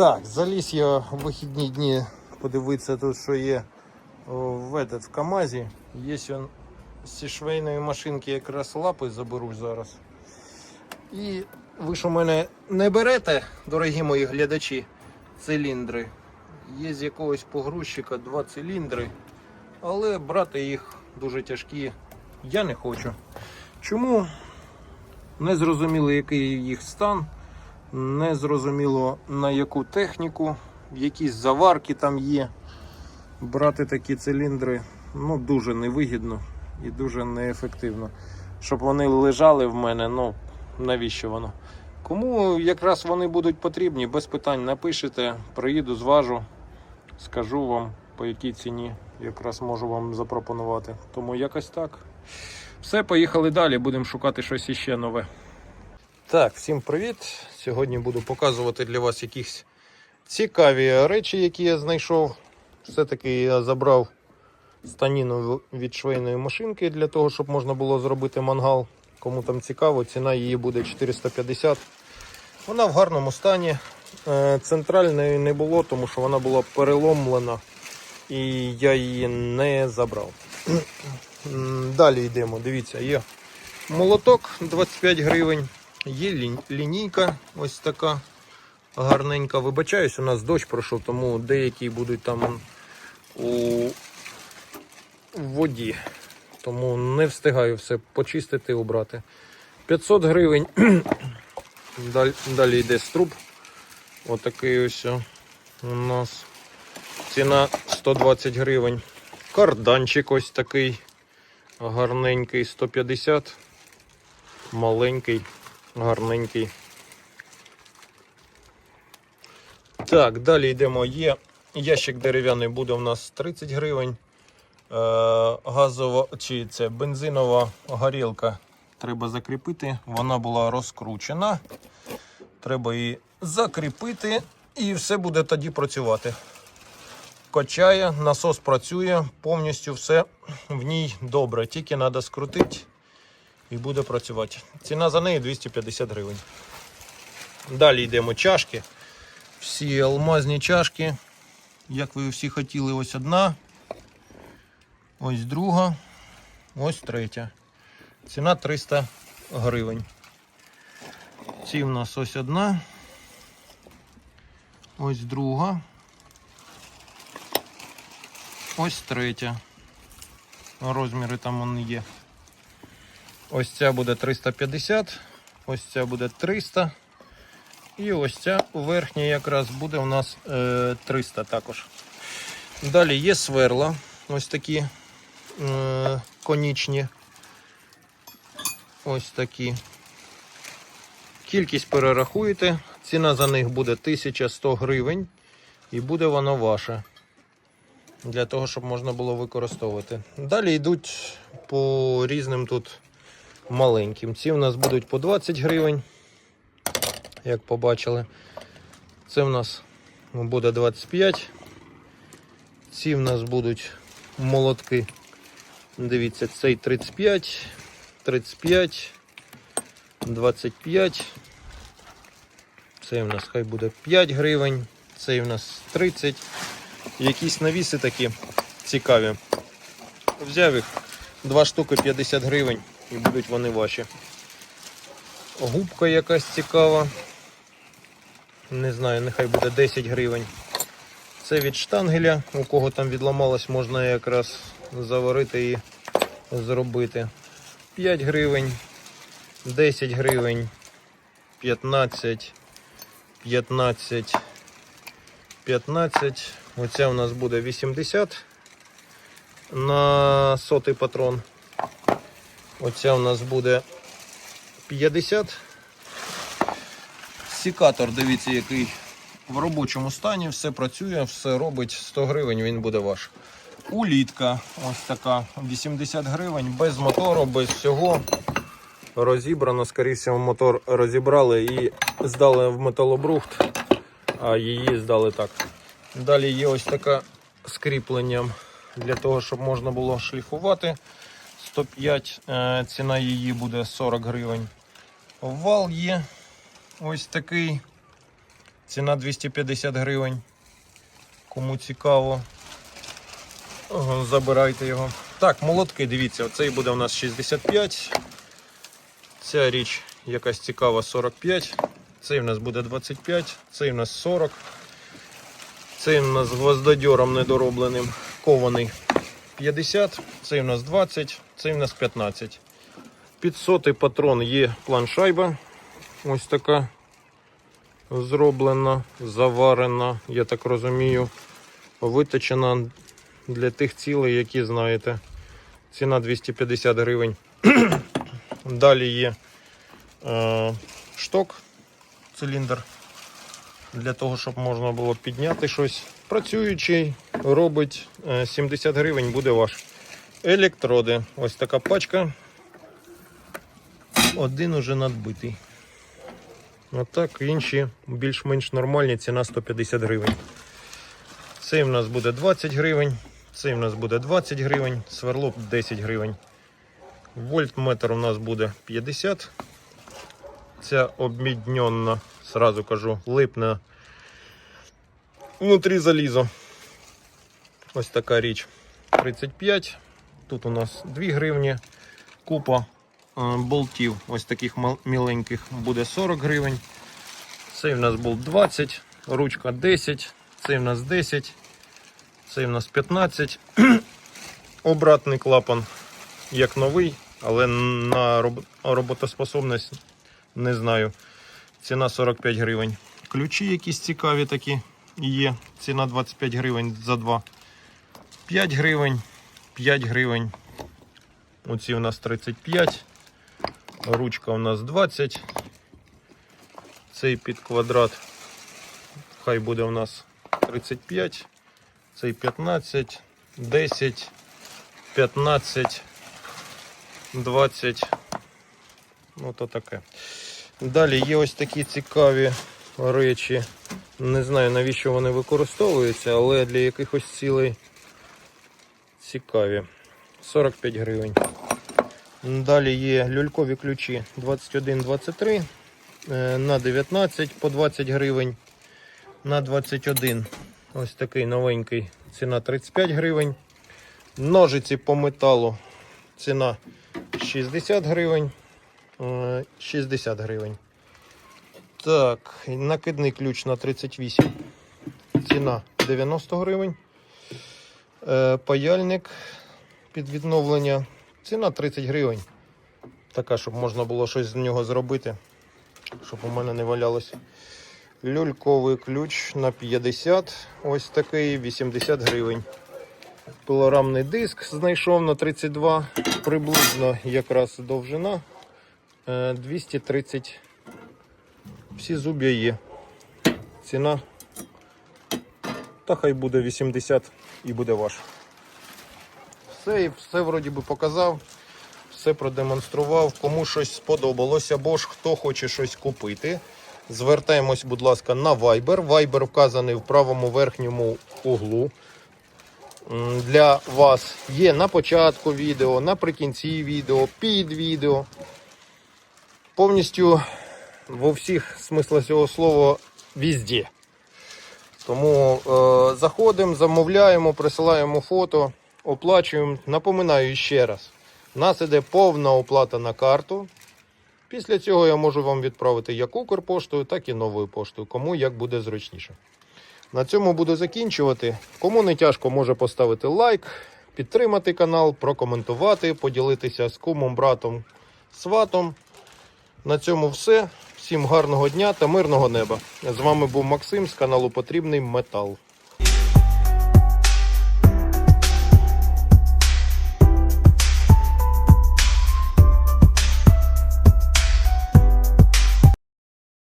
Так, заліз я в вихідні дні подивитися тут, що є в, этот, в КАМАЗі. Є он з ці швейної машинки якраз лапи заберу зараз. І ви ж у мене не берете, дорогі мої глядачі, циліндри. Є з якогось погрузчика два циліндри, але брати їх дуже тяжкі я не хочу. Чому? Не зрозуміло, який їх стан, не зрозуміло на яку техніку, якісь заварки там є. Брати такі циліндри ну, дуже невигідно і дуже неефективно. Щоб вони лежали в мене, ну навіщо воно? Кому якраз вони будуть потрібні, без питань напишете, приїду, зважу, скажу вам по якій ціні якраз можу вам запропонувати. Тому якось так. Все, поїхали далі, будемо шукати щось іще нове. Так, всім привіт! Сьогодні буду показувати для вас якісь цікаві речі, які я знайшов. Все-таки я забрав станіну від швейної машинки для того, щоб можна було зробити мангал. Кому там цікаво, ціна її буде 450. Вона в гарному стані. Е, Центральної не було, тому що вона була переломлена і я її не забрав. Далі йдемо. Дивіться, є молоток 25 гривень, є лі- лінійка ось така гарненька. Вибачаюсь, у нас дощ пройшов, тому деякі будуть там у воді. Тому не встигаю все почистити, убрати. 500 гривень. Далі, далі йде струб. Отакий ось у нас. Ціна 120 гривень. Карданчик ось такий гарненький 150. Маленький, гарненький. Так, далі йдемо. Є ящик дерев'яний буде у нас 30 гривень. Е, газова чи це бензинова горілка треба закріпити. Вона була розкручена. Треба її закріпити і все буде тоді працювати. Качає, насос працює, повністю все в ній добре. Тільки треба скрутити і буде працювати. Ціна за неї 250 гривень. Далі йдемо чашки. Всі алмазні чашки. Як ви всі хотіли, ось одна. Ось друга. Ось третя. Ціна 300 гривень. Ці в нас ось одна. Ось друга. Ось третя. Розміри там вони є. Ось ця буде 350, ось ця буде 300. І ось ця верхня якраз буде у нас е, 300 також. Далі є сверла, ось такі е, конічні. Ось такі. Кількість перерахуєте. Ціна за них буде 1100 гривень. І буде воно ваше. Для того, щоб можна було використовувати. Далі йдуть по різним тут маленьким. Ці в нас будуть по 20 гривень, як побачили. Це в нас буде 25. Ці в нас будуть молотки. Дивіться, цей 35, 35, 25. Цей в нас хай буде 5 гривень, цей в нас 30. Якісь навіси такі цікаві. Взяв їх 2 штуки 50 гривень і будуть вони ваші. Губка якась цікава. Не знаю, нехай буде 10 гривень. Це від штангеля, у кого там відламалось, можна якраз заварити і зробити. 5 гривень, 10 гривень, 15, 15, 15. Оця у нас буде 80 на сотий патрон. Оця у нас буде 50. Сікатор, дивіться, який в робочому стані, все працює, все робить 100 гривень, він буде ваш. Улітка, ось така, 80 гривень, без мотору, без всього. Розібрано, скоріше, мотор розібрали і здали в металобрухт, а її здали так. Далі є ось така з для того, щоб можна було шліфувати. 105, е, ціна її буде 40 гривень. Вал є ось такий Ціна 250 гривень. Кому цікаво, забирайте його. Так, молотки, дивіться, цей буде у нас 65. Ця річ якась цікава 45. Цей у нас буде 25, цей у нас 40. Цей у нас гвоздодьором недоробленим кований 50, цей у нас 20, цей у нас 15. Під сотий патрон є планшайба. Ось така зроблена, заварена, я так розумію, виточена для тих цілей, які знаєте. Ціна 250 гривень. Далі є е, шток, циліндр для того, щоб можна було підняти щось. Працюючий робить е, 70 гривень, буде ваш. Електроди. Ось така пачка. Один уже надбитий. Отак, інші більш-менш нормальні, ціна 150 гривень. Цей в нас буде 20 гривень, цей в нас буде 20 гривень, сверло 10 гривень. Вольтметр у нас буде 50. Ця обмідньона, сразу кажу, липне внутрі залізо. Ось така річ. 35. Тут у нас 2 гривні. Купа е, болтів, ось таких міленьких, буде 40 гривень. Цей в нас болт 20, ручка 10, цей в нас 10, цей в нас 15. Обратний клапан як новий, але на роботоспособність не знаю. Ціна 45 гривень. Ключі якісь цікаві такі є. Ціна 25 гривень за два. 5 гривень, 5 гривень. Оці у нас 35. Ручка у нас 20. Цей під квадрат. Хай буде у нас 35. Цей 15, 10, 15, 20. Ну, то таке. Далі є ось такі цікаві речі. Не знаю навіщо вони використовуються, але для якихось цілей цікаві. 45 гривень. Далі є люлькові ключі 21-23 е, на 19 по 20 гривень. На 21 ось такий новенький. Ціна 35 гривень. Ножиці по металу. Ціна 60 гривень. Е, 60 гривень. Так, накидний ключ на 38. Ціна 90 гривень. Е, Паяльник під відновлення. Ціна 30 гривень. Така, щоб можна було щось з нього зробити, щоб у мене не валялось. Люльковий ключ на 50. Ось такий 80 гривень. Пилорамний диск знайшов на 32, приблизно якраз довжина. Е, 230. Всі зуб'я є. Ціна. Та хай буде 80 і буде ваш. Все, і все вроді би показав, все продемонстрував. Кому щось сподобалося, або ж хто хоче щось купити. Звертаємось, будь ласка, на Viber. Viber вказаний в правому верхньому углу. Для вас є на початку відео, наприкінці відео, під відео. Повністю во всіх смислах цього слова везде. Тому е, заходимо, замовляємо, присилаємо фото, оплачуємо. Напоминаю ще раз: у нас іде повна оплата на карту. Після цього я можу вам відправити як Укрпоштою, так і новою поштою, кому як буде зручніше. На цьому буду закінчувати. Кому не тяжко, може поставити лайк, підтримати канал, прокоментувати, поділитися з кумом, братом, сватом. На цьому все. Всім гарного дня та мирного неба. З вами був Максим з каналу Потрібний Метал.